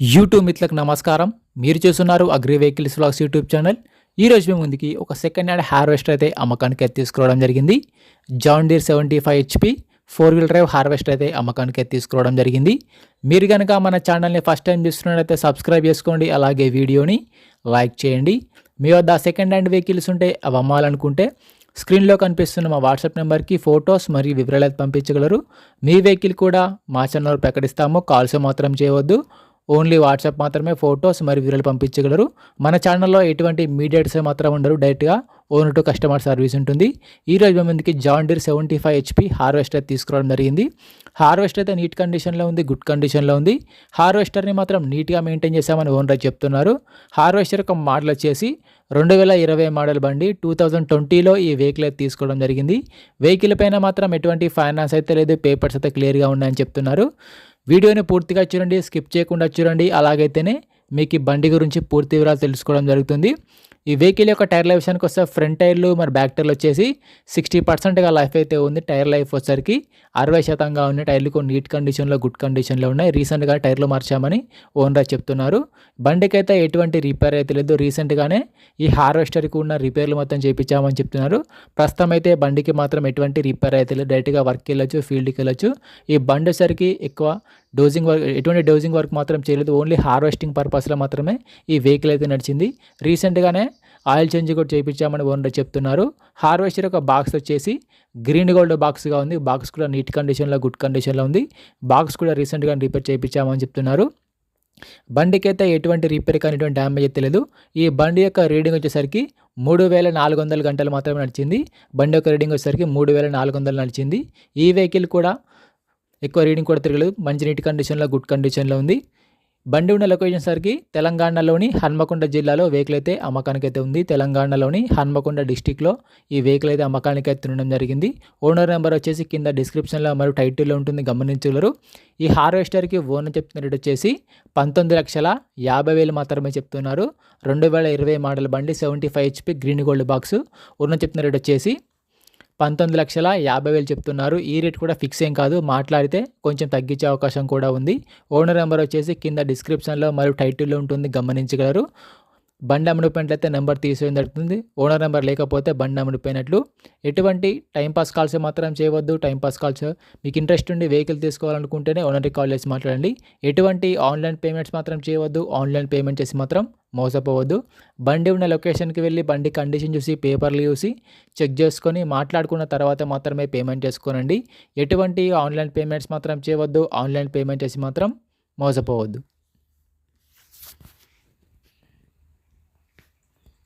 YouTube మిత్రులకు నమస్కారం. మీరు చూస్తున్నారు agri vehicles vlogs YouTube channel. ఈ రోజు మీ ముందుకి ఒక సెకండ్ హ్యాండ్ హార్వెస్టర్ అయితే అమ్మకానికి అయితే తీసుకురావడం జరిగింది. John Deere seventy five HP four wheel drive harvester అయితే అమ్మకానికి అయితే తీసుకురావడం జరిగింది. మీరు కనుక మన ఛానల్ని ఫస్ట్ టైం చూస్తున్నట్లయితే సబ్స్క్రైబ్ చేసుకోండి అలాగే వీడియోని లైక్ చేయండి. మీ వద్ద సెకండ్ హ్యాండ్ వెహికల్స్ ఉంటే అవి అమ్మాలనుకుంటే స్క్రీన్లో కనిపిస్తున్న మా వాట్సాప్ నెంబర్కి ఫొటోస్ మరియు వివరాలు అయితే పంపించగలరు. మీ వెహికల్ కూడా మా ఛానల్ ప్రకటిస్తాము. కాల్స్ మాత్రం చేయవద్దు. ఓన్లీ వాట్సాప్ మాత్రమే ఫొటోస్ మరియు వివరాలు పంపించగలరు. మన ఛానల్లో ఎటువంటి మీడియాట్స్ మాత్రం ఉండరు. డైరెక్ట్గా ఓన్ టు కస్టమర్ సర్వీస్ ఉంటుంది. ఈ రోజు మేము John Deere seventy five HP harvester తీసుకురావడం జరిగింది. హార్వెస్టర్ అయితే నీట్ కండిషన్లో ఉంది గుడ్ కండిషన్లో ఉంది. హార్వెస్టర్ని మాత్రం నీట్గా మెయింటైన్ చేశామని ఓనర్ చెప్తున్నారు. హార్వెస్టర్ ఒక మోడల్ వచ్చేసి రెండు వేల ఇరవై మోడల్ బండి టూ థౌజండ్ ట్వంటీలో ఈ వెహికల్ అయితే తీసుకోవడం జరిగింది. వెహికల్ పైన మాత్రం ఎటువంటి ఫైనాన్స్ అయితే లేదు పేపర్స్ అయితే క్లియర్గా ఉన్నాయని చెప్తున్నారు. వీడియోని పూర్తిగా చూడండి స్కిప్ చేయకుండా చూడండి. అలాగైతేనే మీకు ఈ బండి గురించి పూర్తి వివరాలు తెలుసుకోవడం జరుగుతుంది. ఈ వెహికల్ యొక్క టైర్ లైఫ్ విషయానికి వస్తే ఫ్రంట్ టైర్లు మరి బ్యాక్ టైర్లు వచ్చేసి సిక్స్టీ పర్సెంట్గా లైఫ్ అయితే ఉంది. టైర్ లైఫ్ వచ్చేసరికి అరవై శాతంగా ఉన్న టైర్లు కొన్ని నీట్ కండిషన్లో గుడ్ కండిషన్లో ఉన్నాయి. రీసెంట్గా టైర్లు మార్చామని ఓనర్ చెప్తున్నారు. బండికి అయితే ఎటువంటి రిపేర్ అయితే లేదు. రీసెంట్గానే ఈ హార్వెస్టర్కి ఉన్న రిపేర్లు మొత్తం చేయించామని చెప్తున్నారు. ప్రస్తుతం అయితే బండికి మాత్రం ఎటువంటి రిపేర్ అయితే లేదు. డైరెక్ట్గా వర్క్కి వెళ్ళొచ్చు ఫీల్డ్కి వెళ్ళొచ్చు. ఈ బండి వచ్చరికి ఎక్కువ డోజింగ్ వర్క్ ఎటువంటి డోజింగ్ వర్క్ మాత్రం చేయలేదు. ఓన్లీ హార్వెస్టింగ్ పర్పస్లో మాత్రమే ఈ వెహికల్ అయితే నడిచింది. రీసెంట్గానే ఆయిల్ చేంజ్ కూడా చేయించామని ఓనర్ చెప్తున్నారు. హార్వెస్టర్ యొక్క బాక్స్ వచ్చేసి గ్రీన్ గోల్డ్ బాక్స్గా ఉంది. బాక్స్ కూడా నీట్ కండిషన్లో గుడ్ కండిషన్లో ఉంది. బాక్స్ కూడా రీసెంట్గా రిపేర్ చేయించామని చెప్తున్నారు. బండికైతే ఎటువంటి రిపేర్ కానీ ఎటువంటి డ్యామేజ్ అయితే లేదు. ఈ బండి యొక్క రీడింగ్ వచ్చేసరికి మూడు వేల నాలుగు వందల గంటలు మాత్రమే నడిచింది. బండి యొక్క రీడింగ్ వచ్చేసరికి మూడు వేల నాలుగు వందలు నడిచింది. ఈ వెహికల్ కూడా ఎక్కువ రీడింగ్ కూడా తిరగలేదు. మంచి నీట్ కండిషన్లో గుడ్ కండిషన్లో ఉంది. బండి ఉన్న లొకేషన్ సరికి తెలంగాణలోని హన్మకొండ జిల్లాలో వెహికల్ అయితే అమ్మకానికి అయితే ఉంది. తెలంగాణలోని హన్మకొండ డిస్టిక్లో ఈ వెహికల్ అయితే అమ్మకానికి అయితే ఉండడం జరిగింది. ఓనర్ నెంబర్ వచ్చేసి కింద డిస్క్రిప్షన్లో మరియు టైటిల్లో ఉంటుంది. గమనించగలరు. ఈ హార్వెస్టర్కి ఓనర్ చెప్తున్న రేట్ వచ్చేసి పంతొమ్మిది లక్షల యాభై వేలు మాత్రమే చెప్తున్నారు. రెండు వేల ఇరవై మోడల్ బండి seventy five HP green gold box. Owner చెప్తున్న రేట్ వచ్చేసి పంతొమ్మిది లక్షల యాభై వేలు చెప్తున్నారు. ఈ రేట్ కూడా ఫిక్స్ ఏం కాదు. మాట్లాడితే కొంచెం తగ్గించే అవకాశం కూడా ఉంది. ఓనర్ నెంబర్ వచ్చేసి కింద డిస్క్రిప్షన్లో మరియు టైటిల్లో ఉంటుంది. గమనించగలరు. బండి అమ్ముడిపోయినట్లయితే నెంబర్ తీసేయడం జరుగుతుంది. ఓనర్ నెంబర్ లేకపోతే బండి అమ్ముడిపోయినట్లు. ఎటువంటి టైంపాస్ కాల్స్ మాత్రం చేయవద్దు. టైంపాస్ కాల్స్ మీకు ఇంట్రెస్ట్ ఉండి వెహికల్ తీసుకోవాలనుకుంటేనే ఓనర్కి కాల్ చేసి మాట్లాడండి. ఎటువంటి ఆన్లైన్ పేమెంట్స్ మాత్రం చేయవద్దు. ఆన్లైన్ పేమెంట్ చేసి మాత్రం మోసపోవద్దు. బండి ఉన్న లొకేషన్కి వెళ్ళి బండి కండిషన్ చూసి పేపర్లు చూసి చెక్ చేసుకొని మాట్లాడుకున్న తర్వాత మాత్రమే పేమెంట్ చేసుకోనండి. ఎటువంటి ఆన్లైన్ పేమెంట్స్ మాత్రం చేయవద్దు. ఆన్లైన్ పేమెంట్ చేసి మాత్రం మోసపోవద్దు.